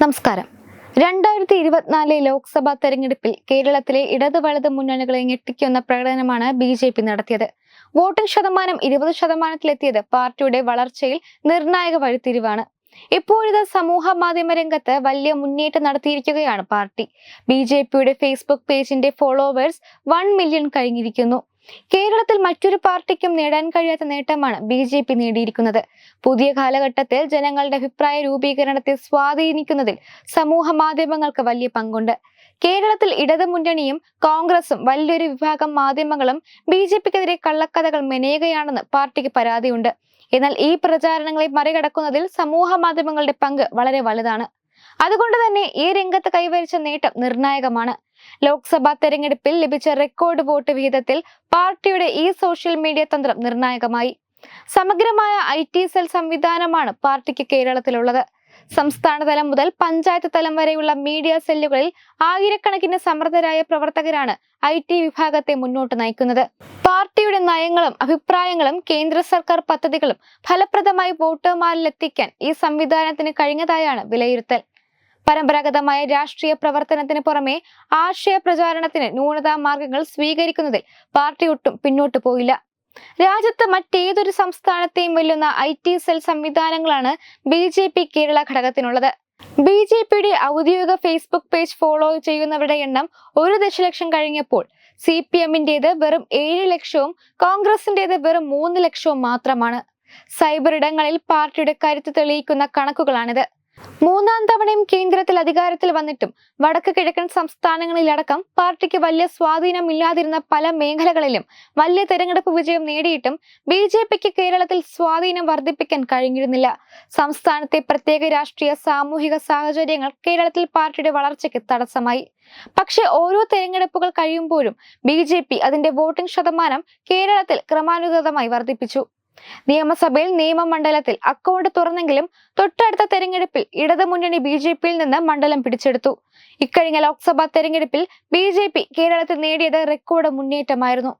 നമസ്കാരം. രണ്ടായിരത്തി ഇരുപത്തിനാലിലെ ലോക്സഭാ തെരഞ്ഞെടുപ്പിൽ കേരളത്തിലെ ഇടത് വലത് മുന്നണികളെ ഞെട്ടിക്കുന്ന പ്രകടനമാണ് ബി ജെ പി നടത്തിയത്. വോട്ടിംഗ് ശതമാനം ഇരുപത് ശതമാനത്തിലെത്തിയത് പാർട്ടിയുടെ വളർച്ചയിൽ നിർണായക വഴിത്തിരിവാണ്. ഇപ്പോഴിത് സമൂഹ മാധ്യമ രംഗത്ത് വലിയ മുന്നേറ്റം നടത്തിയിരിക്കുകയാണ് പാർട്ടി. ബി ജെ പിയുടെ ഫേസ്ബുക്ക് പേജിന്റെ ഫോളോവേഴ്സ് വൺ മില്യൺ കഴിഞ്ഞിരിക്കുന്നു. കേരളത്തിൽ മറ്റൊരു പാർട്ടിക്കും നേടാൻ കഴിയാത്ത നേട്ടമാണ് ബി ജെ പി നേടിയിരിക്കുന്നത്. പുതിയ കാലഘട്ടത്തിൽ ജനങ്ങളുടെ അഭിപ്രായ രൂപീകരണത്തെ സ്വാധീനിക്കുന്നതിൽ സമൂഹ മാധ്യമങ്ങൾക്ക് വലിയ പങ്കുണ്ട്. കേരളത്തിൽ ഇടത് മുന്നണിയും കോൺഗ്രസും വലിയൊരു വിഭാഗം മാധ്യമങ്ങളും ബി ജെ പിക്കെതിരെ കള്ളക്കഥകൾ മെനയുകയാണെന്ന് പാർട്ടിക്ക് പരാതിയുണ്ട്. എന്നാൽ ഈ പ്രചാരണങ്ങളെ മറികടക്കുന്നതിൽ സമൂഹ മാധ്യമങ്ങളുടെ പങ്ക് വളരെ വലുതാണ്. അതുകൊണ്ട് തന്നെ ഈ രംഗത്ത് കൈവരിച്ച നേട്ടം നിർണായകമാണ്. ലോക്സഭാ തെരഞ്ഞെടുപ്പിൽ ലഭിച്ച റെക്കോർഡ് വോട്ട് വിഹിതത്തിൽ പാർട്ടിയുടെ ഈ സോഷ്യൽ മീഡിയ തന്ത്രം നിർണായകമായി. സമഗ്രമായ ഐ ടി സെൽ സംവിധാനമാണ് പാർട്ടിക്ക് കേരളത്തിലുള്ളത്. സംസ്ഥാന തലം മുതൽ പഞ്ചായത്ത് തലം വരെയുള്ള മീഡിയ സെല്ലുകളിൽ ആയിരക്കണക്കിന് സമർത്ഥരായ പ്രവർത്തകരാണ് ഐ ടി വിഭാഗത്തെ മുന്നോട്ട് നയിക്കുന്നത്. പാർട്ടിയുടെ നയങ്ങളും അഭിപ്രായങ്ങളും കേന്ദ്ര സർക്കാർ പദ്ധതികളും ഫലപ്രദമായി വോട്ടർമാരിലെത്തിക്കാൻ ഈ സംവിധാനത്തിന് കഴിഞ്ഞതായാണ് വിലയിരുത്തൽ. പരമ്പരാഗതമായ രാഷ്ട്രീയ പ്രവർത്തനത്തിന് പുറമെ ആശയ പ്രചാരണത്തിന് ന്യൂനതാ മാർഗങ്ങൾ സ്വീകരിക്കുന്നതിൽ പാർട്ടി ഒട്ടും പിന്നോട്ട് പോയില്ല. രാജ്യത്ത് മറ്റേതൊരു സംസ്ഥാനത്തെയും വെല്ലുന്ന ഐ ടി സെൽ സംവിധാനങ്ങളാണ് ബി ജെ പി കേരള ഘടകത്തിനുള്ളത്. ബി ജെ പിയുടെ ഔദ്യോഗിക ഫേസ്ബുക്ക് പേജ് ഫോളോ ചെയ്യുന്നവരുടെ എണ്ണം ഒരു ദശലക്ഷം കഴിഞ്ഞപ്പോൾ സി പി എമ്മിന്റേത് വെറും ഏഴ് ലക്ഷവും കോൺഗ്രസിന്റേത് വെറും മൂന്ന് ലക്ഷവും മാത്രമാണ്. സൈബർ ഇടങ്ങളിൽ പാർട്ടിയുടെ കരുത്ത് തെളിയിക്കുന്ന കണക്കുകളാണിത്. മൂന്നാം തവണയും കേന്ദ്രത്തിൽ അധികാരത്തിൽ വന്നിട്ടും വടക്ക് കിഴക്കൻ സംസ്ഥാനങ്ങളിലടക്കം പാർട്ടിക്ക് വലിയ സ്വാധീനം ഇല്ലാതിരുന്ന പല മേഖലകളിലും വലിയ തെരഞ്ഞെടുപ്പ് വിജയം നേടിയിട്ടും ബി ജെ പിക്ക് കേരളത്തിൽ സ്വാധീനം വർദ്ധിപ്പിക്കാൻ കഴിഞ്ഞിരുന്നില്ല. സംസ്ഥാനത്തെ പ്രത്യേക രാഷ്ട്രീയ സാമൂഹിക സാഹചര്യങ്ങൾ കേരളത്തിൽ പാർട്ടിയുടെ വളർച്ചയ്ക്ക് തടസ്സമായി. പക്ഷെ ഓരോ തെരഞ്ഞെടുപ്പുകൾ കഴിയുമ്പോഴും ബി ജെ പി അതിന്റെ വോട്ടിംഗ് ശതമാനം കേരളത്തിൽ ക്രമാനുഗതമായി വർദ്ധിപ്പിച്ചു. നിയമസഭയിൽ നിയമമണ്ഡലത്തിൽ അക്കൗണ്ട് തുറന്നെങ്കിലും തൊട്ടടുത്ത തെരഞ്ഞെടുപ്പിൽ ഇടതുമുന്നണി ബി ജെ പിയിൽ നിന്ന് മണ്ഡലം പിടിച്ചെടുത്തു. ഇക്കഴിഞ്ഞ ലോക്സഭാ തെരഞ്ഞെടുപ്പിൽ ബി ജെ പി കേരളത്തിൽ നേടിയത് റെക്കോർഡ് മുന്നേറ്റമായിരുന്നു.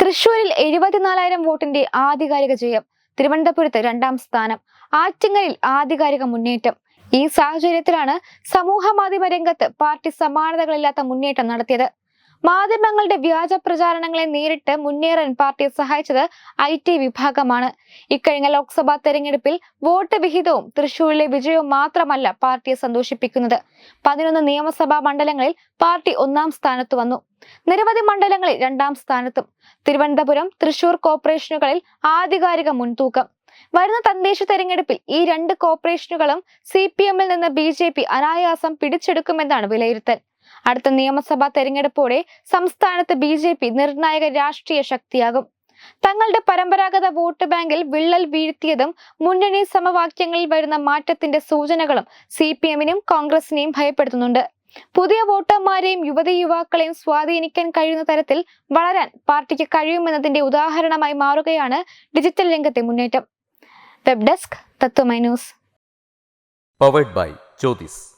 തൃശൂരിൽ എഴുപത്തിനാലായിരം വോട്ടിന്റെ ആധികാരിക ജയം തിരുവനന്തപുരത്ത് രണ്ടാം സ്ഥാനം ആറ്റിങ്ങലിൽ ആധികാരിക മുന്നേറ്റം. ഈ സാഹചര്യത്തിലാണ് സമൂഹ മാധ്യമ രംഗത്ത് പാർട്ടി സമാനതകളില്ലാത്ത മുന്നേറ്റം നടത്തിയത്. മാധ്യമങ്ങളുടെ വ്യാജ പ്രചാരണങ്ങളെ നേരിട്ട് മുന്നേറാൻ പാർട്ടിയെ സഹായിച്ചത് ഐ ടി വിഭാഗമാണ്. ഇക്കഴിഞ്ഞ ലോക്സഭാ തെരഞ്ഞെടുപ്പിൽ വോട്ട് വിഹിതവും തൃശൂരിലെ വിജയവും മാത്രമല്ല പാർട്ടിയെ സന്തോഷിപ്പിക്കുന്നത്. പതിനൊന്ന് നിയമസഭാ മണ്ഡലങ്ങളിൽ പാർട്ടി ഒന്നാം സ്ഥാനത്ത് വന്നു. നിരവധി മണ്ഡലങ്ങളിൽ രണ്ടാം സ്ഥാനത്തും. തിരുവനന്തപുരം തൃശൂർ കോർപ്പറേഷനുകളിൽ ആധികാരിക മുൻതൂക്കം. വരുന്ന തദ്ദേശ തെരഞ്ഞെടുപ്പിൽ ഈ രണ്ട് കോർപ്പറേഷനുകളും സി പി എമ്മിൽ നിന്ന് ബി ജെ പി അനായാസം പിടിച്ചെടുക്കുമെന്നാണ് വിലയിരുത്തൽ. അടുത്ത നിയമസഭാ തെരഞ്ഞെടുപ്പോടെ സംസ്ഥാനത്ത് ബി ജെ പി നിർണായക രാഷ്ട്രീയ ശക്തിയാകും. തങ്ങളുടെ പരമ്പരാഗത വോട്ട് ബാങ്കിൽ വിള്ളൽ വീഴ്ത്തിയതും മുന്നണി സമവാക്യങ്ങളിൽ വരുന്ന മാറ്റത്തിന്റെ സൂചനകളും സി പി എമ്മിനും കോൺഗ്രസിനെയും ഭയപ്പെടുത്തുന്നുണ്ട്. പുതിയ വോട്ടർമാരെയും യുവതി യുവാക്കളെയും സ്വാധീനിക്കാൻ കഴിയുന്ന തരത്തിൽ വളരാൻ പാർട്ടിക്ക് കഴിയുമെന്നതിന്റെ ഉദാഹരണമായി മാറുകയാണ് ഡിജിറ്റൽ രംഗത്തെ മുന്നേറ്റം. Web desk Tatwamayi news. Powered by Jyothis